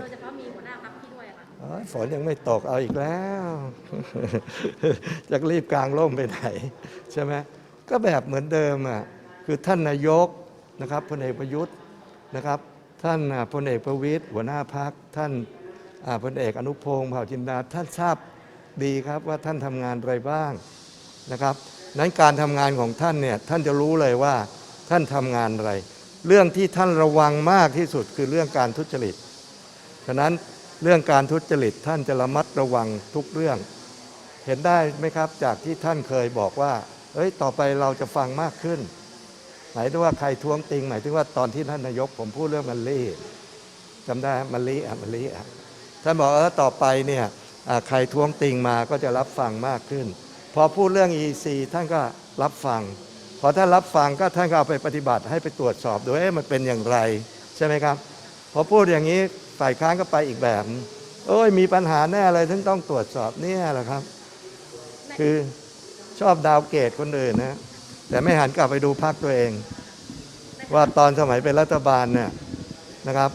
โดยเฉพาะมีหัวหน้าพักพี่ด้วยค่ะฝนยังไม่ตกเอาอีกแล้ว จะรีบกลางร่มไปไหน ใช่ไหมก็แบบเหมือนเดิมอะคือท่านนายกนะครับพลเอกประยุทธ์นะครับ ท่านพลเอกประวิตยหัวหน้าพักท่านพลเอกอนุพงศ์เผ่าจินดาท่านทราบดีครับว่าท่านทำงานอะไรบ้างนะครับ นั้นการทำงานของท่านเนี่ยท่านจะรู้เลยว่าท่านทำงานอะไร เรื่องที่ท่านระวังมากที่สุดคือเรื่องการทุจริต ฉะนั้นเรื่องการทุจริตท่านจะระมัดระวังทุกเรื่อง เห็นได้ไหมครับจากที่ท่านเคยบอกว่า เอ้ย ต่อไปเราจะฟังมากขึ้น หมายถึงว่าใครท้วงติง หมายถึงว่าตอนที่ท่านนายกผมพูดเรื่องมันลี่จำได้มันลี่อะมันลี่อะท่านบอกเออต่อไปเนี่ยใครท้วงติงมาก็จะรับฟังมากขึ้น พอพูดเรื่อง EC ท่านก็รับฟัง พอท่านรับฟังก็ท่านก็เอาไปปฏิบัติให้ไปตรวจสอบดูเอ๊ะมันเป็นอย่างไร ใช่ไหมครับ พอพูดอย่างนี้ ฝ่ายค้านก็ไปอีกแบบ โอ้ยมีปัญหาแน่เลยถึงต้องตรวจสอบเนี่ยแหละครับ คือชอบดาวเกตคนอื่นนะแต่ไม่หันกลับไปดูพักตัวเอง ว่าตอนสมัยเป็นรัฐบาลเนี่ยนะครับ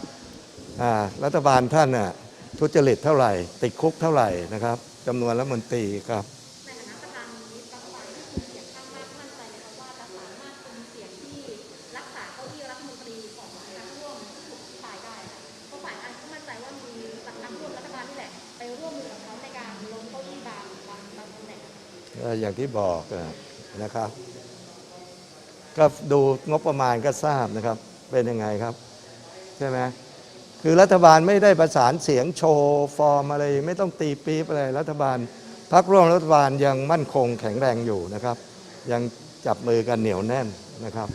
อ่ารัฐบาลท่านน่ะทุจริตเท่าไหร่ ติดคุกเท่าไหร่นะครับจำนวนรัฐมนตรีครับ อย่างที่บอกนะครับ ก็ดูงบประมาณก็ทราบนะครับ เป็นยังไงครับ ใช่ไหมคือรัฐบาลไม่ได้ประสานเสียงโชว์ฟอร์มอะไร ไม่ต้องตีปี๊บอะไร รัฐบาลพักร่วมรัฐบาลยังมั่นคงแข็งแรงอยู่นะครับ ยังจับมือกันเหนียวแน่นนะครับ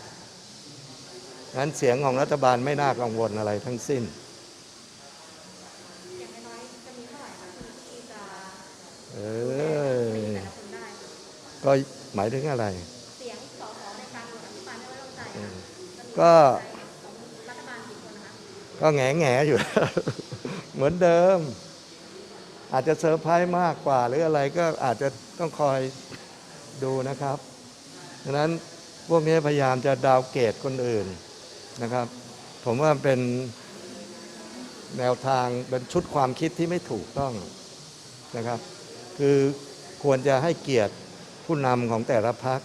งั้นเสียงของรัฐบาลไม่น่ากังวลอะไรทั้งสิ้น อย่างน้อยๆจะมีเท่าไหร่คะที่จะ เอ ดูแล อ แต่ละคนได้ ก็หมายถึงอะไร เสียงสสในการโหวตอภิปรายไม่ไว้วางใจอือะมจะมีก็ของรัฐบาลกี่คนนะคะก็แง่แง่ๆอยู่ เหมือนเดิม อาจจะเซอร์ไพรส์มากกว่า หรืออะไรก็อาจจะต้องคอยดูนะครับดังนั้นพวกนี้พยายามจะดาวน์เกรดคนอื่นนะครับ ผมว่าเป็นแนวทางเป็นชุดความคิดที่ไม่ถูกต้องนะครับ คือควรจะให้เกียรติ ผู้นำของแต่ละพัก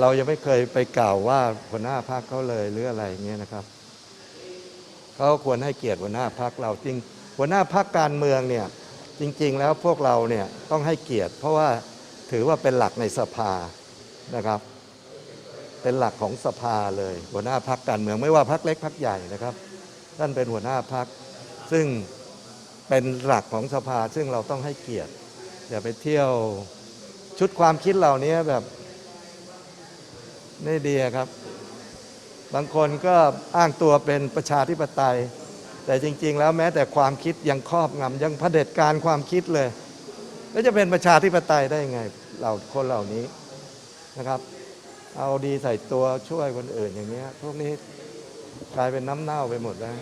เรายังไม่เคยไปกล่าวว่าหัวหน้าพักเขาเลยหรืออะไรอย่างเงี้ยนะครับเขาควรให้เกียรติหัวหน้าพักเราจริง หัวหน้าพักการเมืองเนี่ยจริง ๆ แล้วพวกเราเนี่ยต้องให้เกียรติ เพราะว่าถือว่าเป็นหลักในสภานะครับ เป็นหลักของสภาเลย หัวหน้าพักการเมืองไม่ว่าพักเล็กพักใหญ่นะครับท่านเป็นหัวหน้าพักซึ่งเป็นหลักของสภาซึ่งเราต้องให้เกียรติอย่าไปเที่ยว ชุดความคิดเหล่านี้แบบไม่ดีครับ บางคนก็อ้างตัวเป็นประชาธิปไตย แต่จริง ๆ แล้วแม้แต่ความคิดยังครอบงำยังเผด็จการความคิดเลย แล้วจะเป็นประชาธิปไตยได้ยังไงเราคนเหล่านี้นะครับ เอาดีใส่ตัวช่วยคนอื่นอย่างเงี้ยพวกนี้กลายเป็นน้ำเน่าไปหมดแล้ว